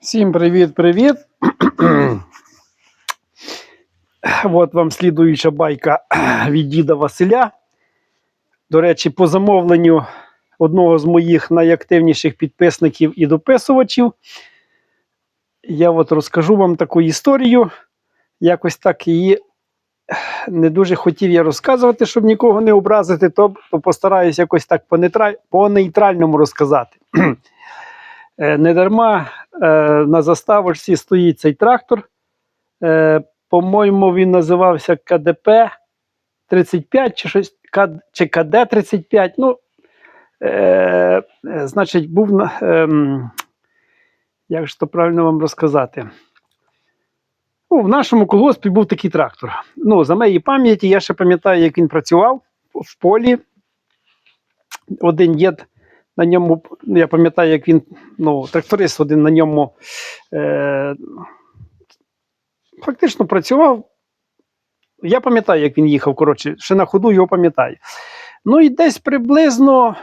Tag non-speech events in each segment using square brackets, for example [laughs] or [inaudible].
Всім привіт-привіт. [clears throat] От вам слідуюча байка від діда Василя. До речі, по замовленню одного з моїх найактивніших підписників і дописувачів. Я от розкажу вам таку історію. Якось так її не дуже хотів я розказувати, щоб нікого не образити, то, то постараюсь якось так по, по нейтральному розказати. [clears throat] Е, Недарма на заставочці стоїть цей трактор. Е, По-моєму, він називався КДП 35 чи щось чи КД 35. Ну, е, е, значить, був ем, як ж то правильно вам розказати? Ну, в нашому колгоспі був такий трактор. Ну, за моєї пам'яті, я ще пам'ятаю, як він працював в полі. Один дід на ньому, я пам'ятаю, як він, ну, тракторист один на ньому е, фактично працював. Я пам'ятаю, як він їхав, коротше, ще на ходу його пам'ятаю. Ну і десь приблизно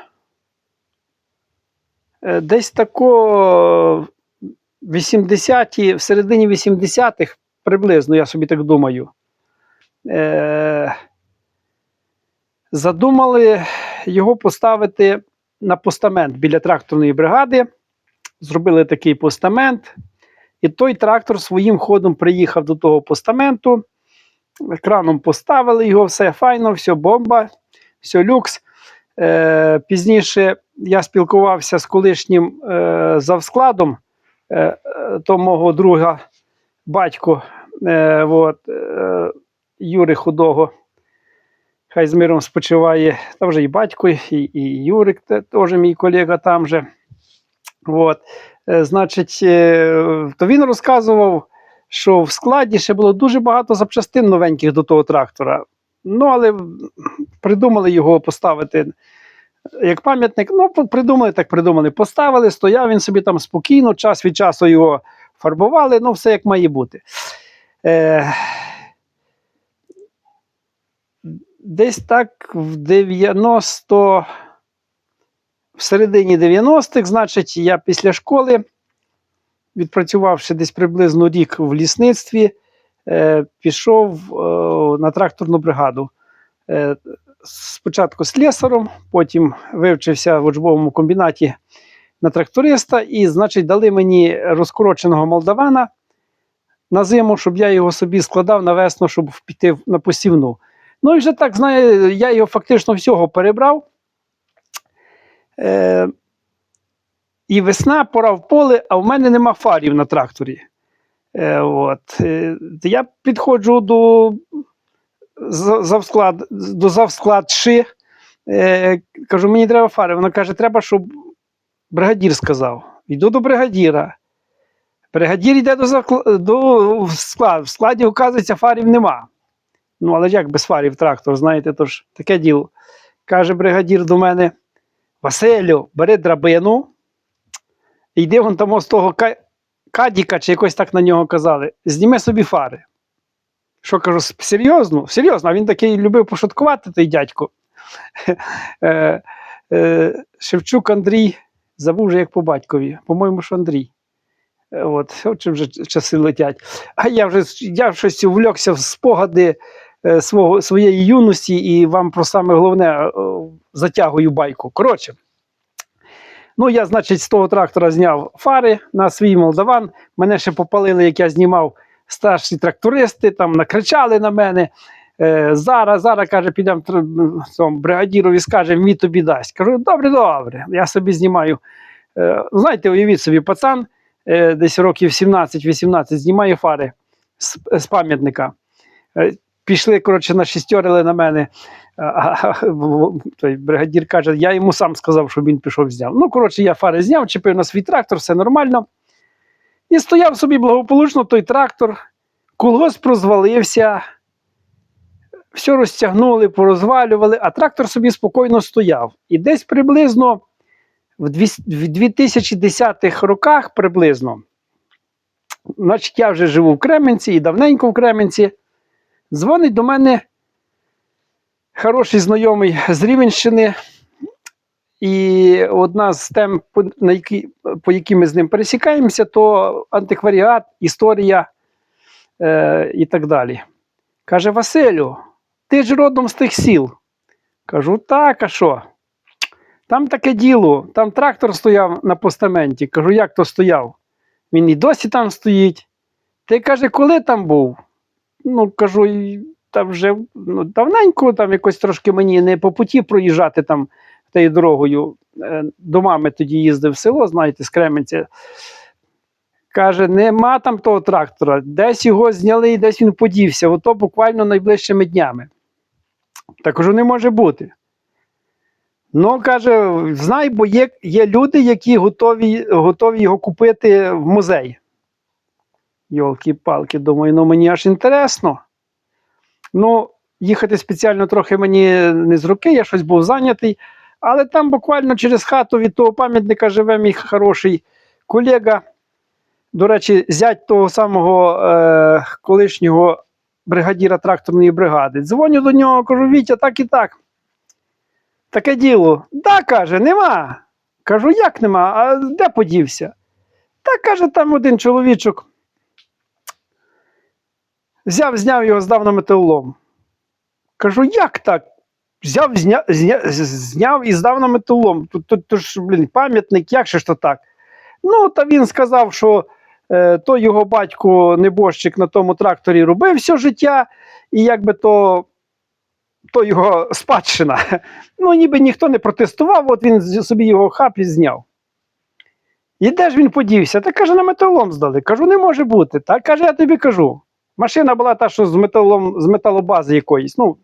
е, десь тако 80-ті, в середині 80-х, приблизно, я собі так думаю. Е, задумали його поставити на постамент біля тракторної бригади. Зробили такий постамент. І той трактор своїм ходом приїхав до того постаменту. Екраном поставили його, все файно, все бомба, все люкс. Е, пізніше я спілкувався з колишнім е, завскладом е, то мого друга батько е, от, е, Юри Худого. Хай з миром спочиває. Там вже і батько, і, і Юрик, те- теж мій колега там же. От. Е, Значить, е, то він розказував, що в складі ще було дуже багато запчастин новеньких до того трактора. Ну, але придумали його поставити як пам'ятник. Ну, придумали, так придумали. Поставили, стояв він собі там спокійно, час від часу його фарбували, ну, все як має бути. Е, десь так в 90 в середині 90-х, значить, я після школи, відпрацювавши десь приблизно рік в лісництві, е, пішов е, на тракторну бригаду. Е, спочатку слесаром, потім вивчився в учбовому комбінаті на тракториста, і, значить, дали мені розкороченого молдавана на зиму, щоб я його собі складав на весну, щоб піти на посівну. Ну і вже так, знає, я його фактично всього перебрав. Е, і весна, пора в поле, а в мене нема фарів на тракторі. Е, от. Е, я підходжу до завсклад, до завсклад ши. Е, кажу, мені треба фари. Вона каже, треба, щоб бригадір сказав. Йду до бригадіра. Бригадір йде до, закла- до складу. В складі, оказується, фарів нема. Ну, але як без фарів трактор, знаєте, то ж таке діло. Каже бригадір до мене: Василю, бери драбину, і йди вон там з того ка- кадіка, чи якось так на нього казали, зніми собі фари. Що кажу, серйозно? Серйозно, а він такий любив пошуткувати, той дядько. [laughs] Е, е, Шевчук Андрій, забув вже як по батькові. По-моєму, що Андрій. Е, От, чим вже часи летять. А я вже я щось увлекся в спогади свого, своєї юності і вам про саме головне е, затягую байку. Коротше. Ну, я, значить, з того трактора зняв фари на свій молдаван. Мене ще попалили, як я знімав старші трактористи, там накричали на мене. Е, зараз, зараз каже, підемо цьому бригадірові, скаже, мій тобі дасть. Кажу, добре, добре. Я собі знімаю. Е, знаєте, уявіть собі, пацан е, десь років 17-18 знімає фари з, з пам'ятника. Е, пішли, коротше, нашістерили на мене. А, той бригадір каже, я йому сам сказав, щоб він пішов зняв. Ну, коротше, я фари зняв, чіпив на свій трактор, все нормально. І стояв собі благополучно той трактор, колгосп розвалився, все розтягнули, порозвалювали, а трактор собі спокійно стояв. І десь приблизно в 2010-х роках приблизно, значить, я вже живу в Кременці і давненько в Кременці, дзвонить до мене хороший знайомий з Рівенщини І одна з тем, по, на які, по які ми з ним пересікаємося, то антикваріат, історія е, і так далі. Каже: Василю, ти ж родом з тих сіл. Кажу, так, а що? Там таке діло, там трактор стояв на постаменті. Кажу, як то стояв? Він і досі там стоїть. Ти каже, коли там був? Ну, кажу, «І там вже ну, давненько, там якось трошки мені не по путі проїжджати там тією дорогою. Е, До мами тоді їздив в село, знаєте, з Кременця. Каже, нема там того трактора, десь його зняли і десь він подівся, ото буквально найближчими днями. Та кажу, не може бути. Ну, каже, знай, бо є, є люди, які готові, готові його купити в музей. Йолки-палки, думаю, ну мені аж інтересно. Ну, їхати спеціально трохи мені не з руки, я щось був зайнятий. Але там буквально через хату від того пам'ятника живе мій хороший колега. До речі, зять того самого е, колишнього бригадіра тракторної бригади. Дзвоню до нього, кажу, Вітя, так і так. Таке діло. Да, каже, нема. Кажу, як нема? А де подівся? Та каже, там один чоловічок. Взяв, зняв його, здав на металолом. Кажу, як так? Взяв, зня, зня, зняв і здав на металолом. Тут, тут, тут ж, блін, пам'ятник, як же ж то так? Ну, та він сказав, що е, то його батько небожчик на тому тракторі робив все життя, і якби то, то його спадщина. [laughs] Ну, ніби ніхто не протестував, от він собі його хап і зняв. І де ж він подівся? Та каже, на металолом здали. Кажу, не може бути. Та каже, я тобі кажу. Машина була та, що з металом, з металобази якоїсь. Ну,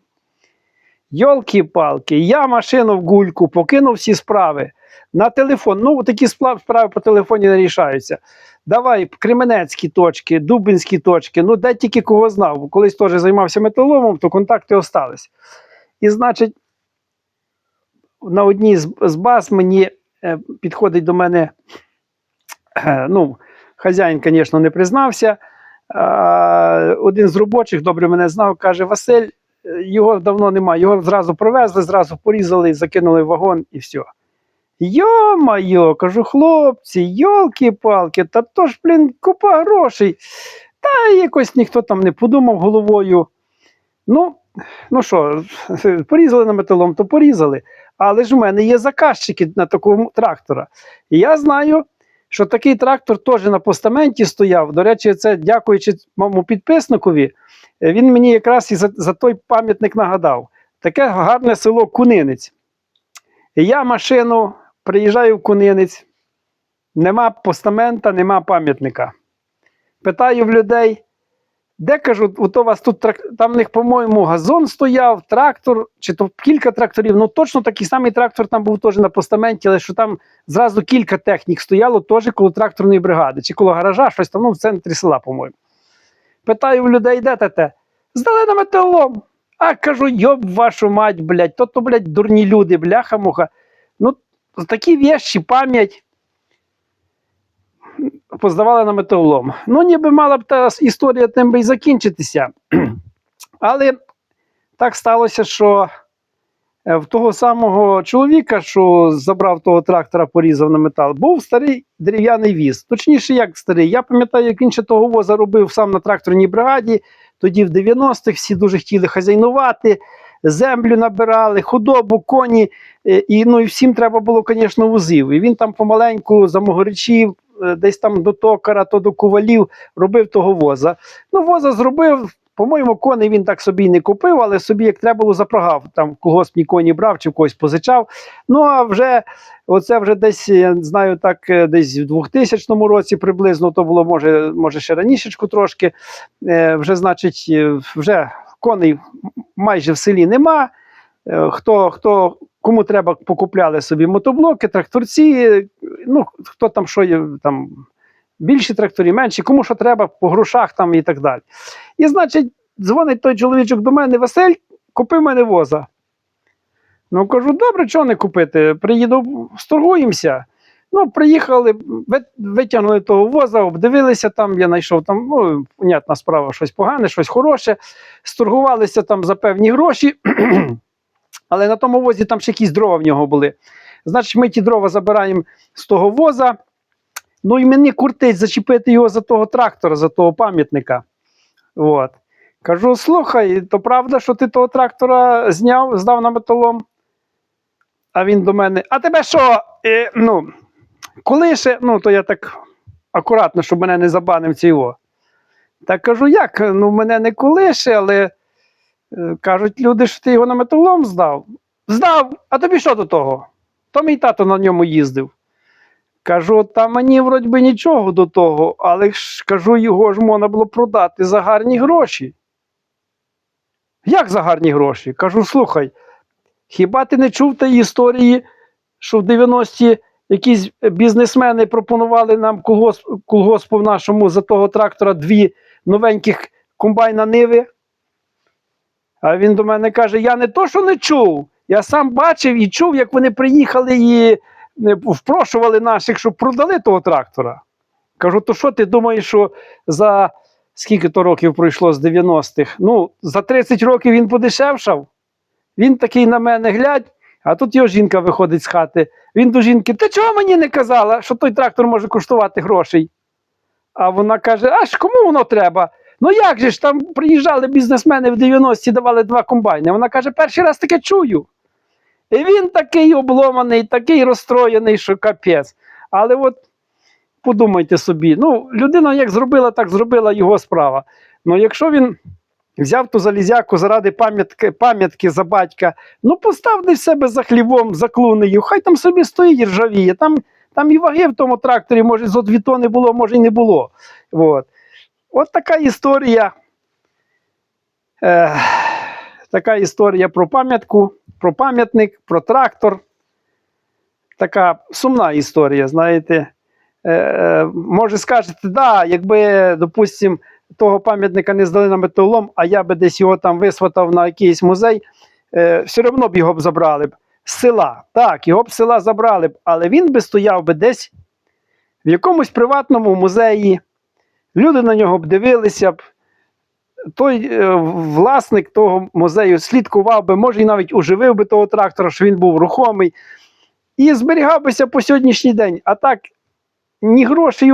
Йолки-палки, я машину в гульку, покинув всі справи. На телефон. Ну, такі справи по телефоні не рішаються. Давай, Кременецькі точки, Дубинські точки, ну де тільки кого знав. Колись теж займався металоломом, то контакти остались. І значить, на одній з баз мені е, підходить до мене, е, ну, хазяїн, звісно, не признався. Один з робочих добре мене знав, каже: Василь, його давно немає. Його зразу провезли, зразу порізали, закинули в вагон і все. Йо-майо, кажу, хлопці, йолки-палки, та то ж, блін, купа грошей. Та якось ніхто там не подумав головою. Ну, ну що, [laughs] порізали на металом, то порізали. Але ж у мене є заказчики на такому трактора. І я знаю, що такий трактор теж на постаменті стояв. До речі, це дякуючи моєму підписникові, е, він мені якраз і за, за той пам'ятник нагадав. Таке гарне село Кунинець. Я машину приїжджаю в Кунинець, нема постамента, нема пам'ятника. Питаю в людей, де кажуть, от у вас тут трак- там в них, по-моєму, газон стояв, трактор, чи то кілька тракторів. Ну точно такий самий трактор там був теж на постаменті, але що там зразу кілька технік стояло теж коло тракторної бригади, чи коло гаража, щось там ну, в центрі села, по-моєму. Питаю в людей, де те те? Здали на металолом. А кажу, йоб вашу мать, блядь, то то, блядь, дурні люди, бляха-муха. Ну, такі вещі, пам'ять поздавали на металолом. Ну, ніби мала б та історія тим би і закінчитися. [clears throat] Але так сталося, що е, в того самого чоловіка, що забрав того трактора, порізав на метал, був старий дерев'яний віз. Точніше, як старий. Я пам'ятаю, як він ще того воза робив сам на тракторній бригаді. Тоді в 90-х всі дуже хотіли хазяйнувати, землю набирали, худобу, коні. е, І, ну, і всім треба було, звісно, возив. І він там помаленьку замогорячів, е, десь там до токара, то до кувалів робив того воза. Ну, воза зробив. По-моєму, коней він так собі не купив, але собі як треба було запрогав. Там колгоспні коні брав чи в когось позичав. Ну а вже оце вже десь, я знаю, так, е, десь в 2000 році приблизно, то було може, може ще ранішечку трошки. Е, вже, значить, е, вже коней майже в селі нема. Е, Хто, хто, кому треба, покупляли собі мотоблоки, тракторці, е, ну, хто там що є, там більші тракторі, менші, кому що треба, по грошах там і так далі. І, значить, дзвонить той чоловічок до мене, Василь, купи мене воза. Ну, кажу, добре, чого не купити? Приїду, сторгуємося. Ну, приїхали, витягнули того воза, обдивилися там, я знайшов там, ну, понятна справа, щось погане, щось хороше. Сторгувалися там за певні гроші, [clears throat] але на тому возі там ще якісь дрова в нього були. Значить, ми ті дрова забираємо з того воза. Ну і мені куртить зачепити його за того трактора, за того пам'ятника. От. Кажу: слухай, то правда, що ти того трактора зняв, здав на металом? А він до мене: А тебе що? Е, ну, коли ще, ну, то я так акуратно, щоб мене не забанив цього. Так кажу, як? Ну, мене не колише, але е, кажуть люди, що ти його на металом здав. Здав, а тобі що до того? То мій тато на ньому їздив. Кажу, та мені вроді би нічого до того, але ж кажу, його ж можна було продати за гарні гроші. Як за гарні гроші? Кажу, слухай, хіба ти не чув тієї історії, що в 90-ті якісь бізнесмени пропонували нам колгосп, колгоспу нашому за того трактора дві новеньких комбайна Ниви? А він до мене каже: Я не то, що не чув, я сам бачив і чув, як вони приїхали і е, впрошували наших, щоб продали того трактора. Кажу, то що ти думаєш, що за скільки то років пройшло з 90-х? Ну, за 30 років він подешевшав. Він такий на мене глядь, а тут його жінка виходить з хати. Він до жінки: Ти чого мені не казала, що той трактор може коштувати грошей? А вона каже: Аж кому воно треба? Ну як же ж там приїжджали бізнесмени в 90-ті, давали два комбайни. Вона каже: перший раз таке чую. І він такий обломаний, такий розстроєний, що капець. Але от подумайте собі, ну, людина як зробила, так зробила його справа. Ну, якщо він взяв ту залізяку заради пам'ятки, пам'ятки за батька, ну постав десь себе за хлівом, за клунею, хай там собі стоїть ржавіє. Там, там і ваги в тому тракторі, може, зо дві тони було, може, і не було. От. От така історія. Е, така історія про пам'ятку, про пам'ятник, про трактор. Така сумна історія, знаєте. Е, може, скажете, да, якби, допустимо, того пам'ятника не здали на металолом, а я би десь його там висватав на якийсь музей, е, все одно б його б забрали б. З села. Так, його б з села забрали б, але він би стояв би десь в якомусь приватному музеї. Люди на нього б дивилися б. Той е, власник того музею слідкував би, може, і навіть уживив би того трактора, що він був рухомий, і зберігав бися по сьогоднішній день. А так, ні грошей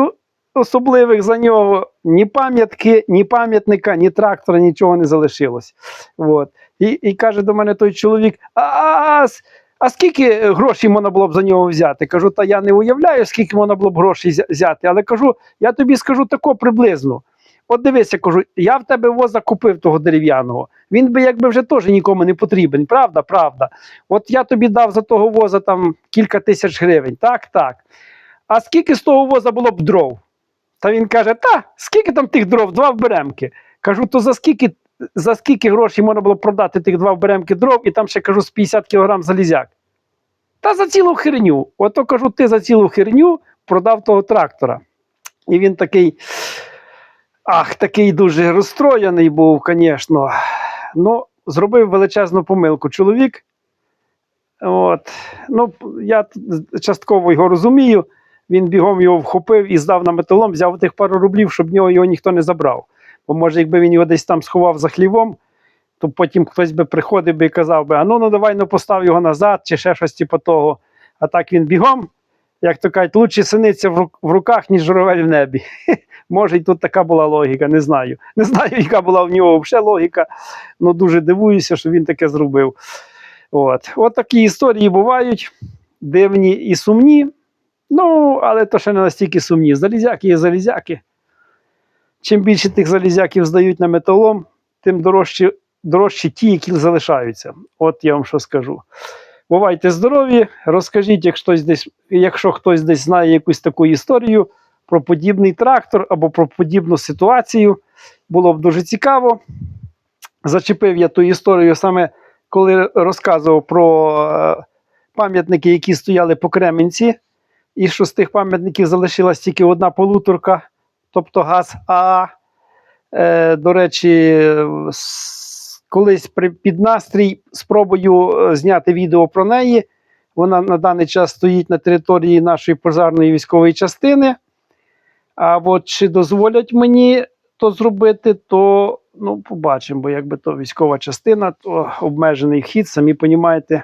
особливих за нього, ні пам'ятки, ні пам'ятника, ні трактора, нічого не залишилось. От. І, і каже до мене той чоловік: а, а скільки грошей можна було б за нього взяти? Кажу, та я не уявляю, скільки можна було б грошей взяти, але кажу, я тобі скажу тако приблизно. От дивися, кажу, я в тебе воза купив того дерев'яного. Він би якби вже теж нікому не потрібен, правда, правда. От я тобі дав за того воза там кілька тисяч гривень. Так, так. А скільки з того воза було б дров? Та він каже: Та, скільки там тих дров? Два вберемки. Кажу, то за скільки, за скільки грошей можна було продати тих два вберемки дров, і там ще кажу з 50 кілограм залізяк. Та за цілу херню. Ото кажу, ти за цілу херню продав того трактора. І він такий. Ах, такий дуже розстроєний був, звісно. Ну, зробив величезну помилку чоловік. От. Ну, я частково його розумію. Він бігом його вхопив і здав на металом, взяв тих пару рублів, щоб в нього його ніхто не забрав. Бо може, якби він його десь там сховав за хлівом, то потім хтось би приходив би і казав би: а ну, ну давай ну, постав його назад, чи ще щось типу того. А так він бігом, як то кажуть, лучше синиця в рук- в руках, ніж журавель в небі. [laughs] Може, і тут така була логіка, не знаю. Не знаю, яка була в нього взагалі логіка. Ну дуже дивуюся, що він таке зробив. От. От такі історії бувають, дивні і сумні. Ну, але то ще не настільки сумні. Залізяки є залізяки. Чим більше тих залізяків здають на металом, тим дорожчі, дорожчі ті, які залишаються. От я вам що скажу. Бувайте здорові, розкажіть, як десь, якщо хтось десь знає якусь таку історію про подібний трактор або про подібну ситуацію. Було б дуже цікаво. Зачепив я ту історію саме коли розказував про е, пам'ятники, які стояли по Кременці, і що з тих пам'ятників залишилась тільки одна полуторка, тобто газ АА. Е, до речі, колись при, під настрій спробую е, зняти відео про неї. Вона на даний час стоїть на території нашої пожарної військової частини. А от чи дозволять мені то зробити, то ну, побачимо, бо якби то військова частина, то обмежений вхід, самі розумієте.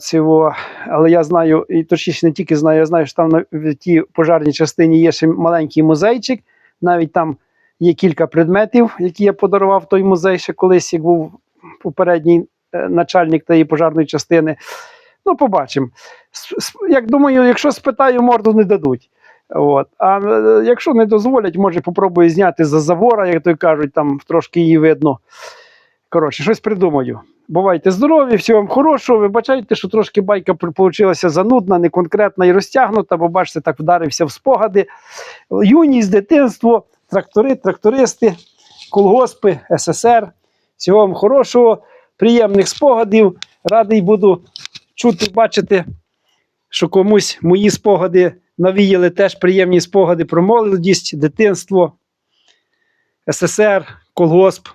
Цього. Але я знаю, і точніше не тільки знаю, я знаю, що там на в тій пожарній частині є ще маленький музейчик. Навіть там є кілька предметів, які я подарував той музей ще колись, як був попередній е, начальник тієї пожарної частини. Ну, побачимо. Як думаю, якщо спитаю, морду не дадуть. От. А е, якщо не дозволять, може попробую зняти за забора, як то кажуть, там трошки її видно. Коротше, щось придумаю. Бувайте здорові, всього вам хорошого. Вибачайте, що трошки байка вийшла занудна, неконкретна і розтягнута, бо бачите, так вдарився в спогади. Юність, дитинство, трактори, трактористи, колгоспи, СССР. Всього вам хорошого, приємних спогадів. Радий буду чути, бачити, що комусь мої спогади навіяли теж приємні спогади про молодість, дитинство, СССР, колгосп.